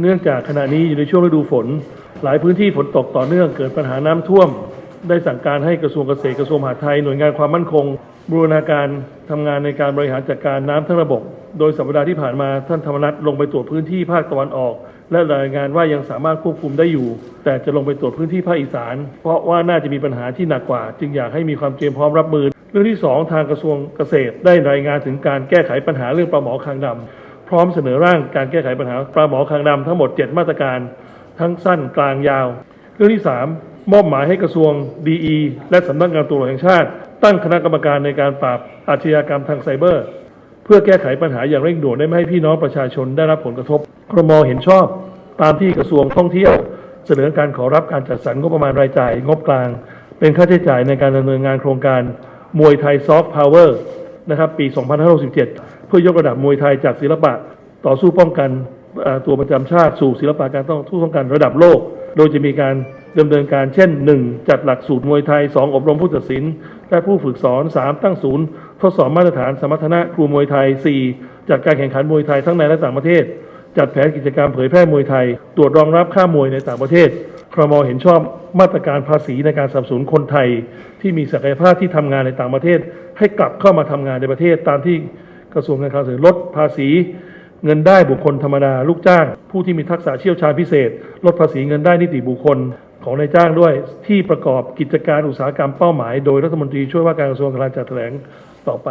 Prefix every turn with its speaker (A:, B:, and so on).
A: เนื่องจากขณะนี้อยู่ในช่วงฤดูฝน หลายพื้นที่ฝนตกต่อเนื่องเกิดปัญหาน้ำท่วม ได้สั่งการให้กระทรวงเกษตรกระทรวงมหาดไทยหน่วยงานความมั่นคง บูรณาการทำงานในการบริหารจัดการน้ำทั้งระบบ โดยสัปดาห์ที่ผ่านมาท่านธรรมนัฐลงไปตรวจพื้นที่ภาคตะวันออก และรายงานว่ายังสามารถควบคุมได้อยู่ แต่จะลงไปตรวจพื้นที่ภาคอีสาน เพราะว่าน่าจะมีปัญหาที่หนักกว่า จึงอยากให้มีความเตรียมพร้อมรับมือ เรื่องที่สองทางกระทรวงเกษตรได้รายงานถึงการแก้ไขปัญหาเรื่องปลาหมอคางดำ พร้อมเสนอร่างการแก้ไขปัญหาปลาหมอคางดำทั้งหมด 7 มาตรการ ทั้งสั้นกลางยาว เรื่องที่ 3 มอบหมายให้กระทรวงดีและสำนักงานตำรวจแห่งชาติ ตั้งคณะกรรมการในการปราบอาชญากรรมทางไซเบอร์ เพื่อแก้ไขปัญหาอย่างเร่งด่วนได้ไม่ให้พี่น้องประชาชนได้รับผลกระทบครมเห็นชอบ ตามที่กระทรวงท่องเที่ยว เสนอการขอรับการจัดสรรงบประมาณรายจ่าย งบกลาง เป็นค่าใช้จ่ายในการดำเนินงานโครงการมวยไทยซอฟต์พาวเวอร์นะครับปี 2567 พื่อยกระดับมวยไทยจากศิลปะต่อสู้ป้องกันตัวประจำชาติสู่ศิลปะการต้องสู้ป้องกันระดับโลก โดยจะมีการดำเนินการเช่น 1. จัดหลักสูตรมวยไทย 2. อบรมผู้ตัดสิน และผู้ฝึกสอน 3. ตั้งศูนย์ทดสอบมาตรฐานสมรรถนะครูมวยไทย 4. จัดการแข่งขันมวยไทยทั้งในและต่างประเทศ จัดแผนกิจกรรมเผยแพร่มวยไทย ตรวจรองรับค่ามวยในต่างประเทศครมเห็นชอบมาตรการภาษีในการสนับสนุนคนไทย ที่มีศักยภาพที่ทำงานในต่างประเทศ ให้กลับเข้ามาทำงานในประเทศตามที่ กระทรวงการคลังเสนอลดภาษีเงินได้บุคคลธรรมดาลูกจ้าง ผู้ที่มีทักษะเชี่ยวชาญพิเศษ ลดภาษีเงินได้นิติบุคคลของนายจ้างด้วย ที่ประกอบกิจการอุตสาหกรรมเป้าหมาย โดยรัฐมนตรีช่วยว่าการกระทรวงกำลังจะแถลงต่อไป